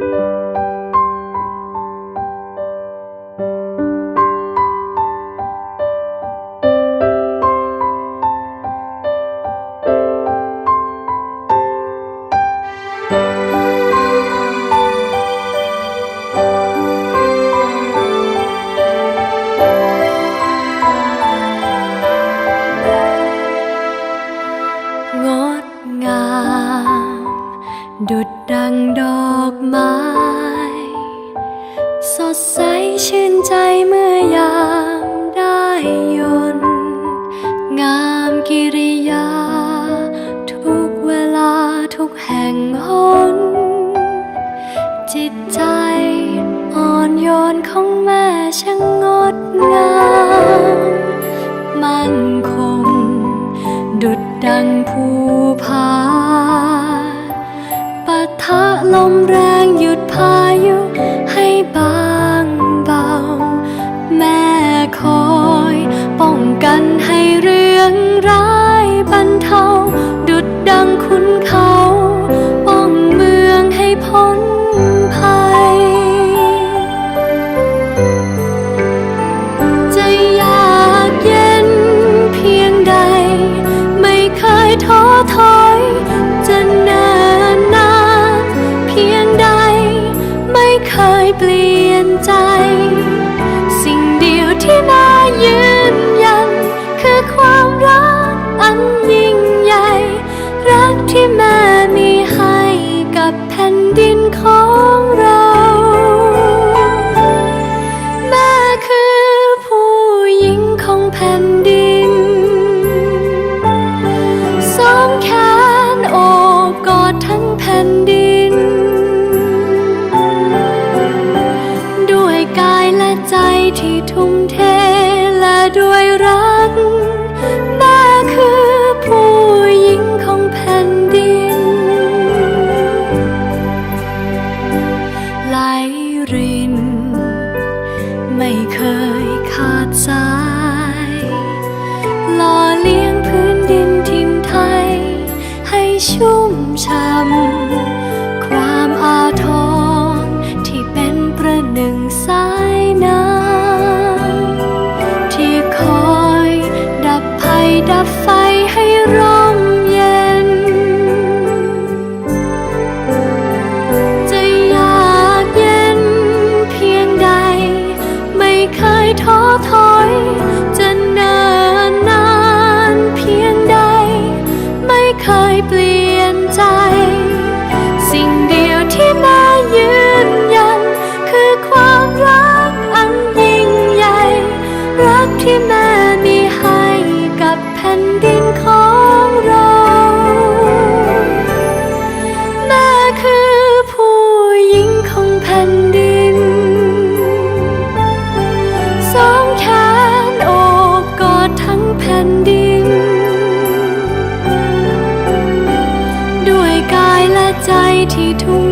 ง ดุดดังดอกไม้ สดใสชื่นใจเมื่อยามได้ยนต์งามกิริยา ทุกเวลาทุกแห่งหน จิตใจอ่อนโยนของแม่ช่างงดงาม มั่นคง ดุดดังภูผา ลมแรง ใจ สิ่งเดียวที่น่ายืนยัน คือความรักอันยิ่งใหญ่ รักที่แม่มีให้กับแผ่นดินของ ชุ่มช่ำความอาทรที่เป็นประหนึ่งสายน้ำที่คอยดับภัยดับไฟให้ร่มเย็น จะอยากเย็นเพียงใด ไม่เคยท้อถอยจะเนินนานเพียงใด ไม่เคยเปลี่ยน ที่แม่มีให้กับแผ่นดินของเรา แม่คือผู้หญิงของแผ่นดิน สองแขนโอบกอดทั้งแผ่นดิน ด้วยกายและใจที่ทุ่ม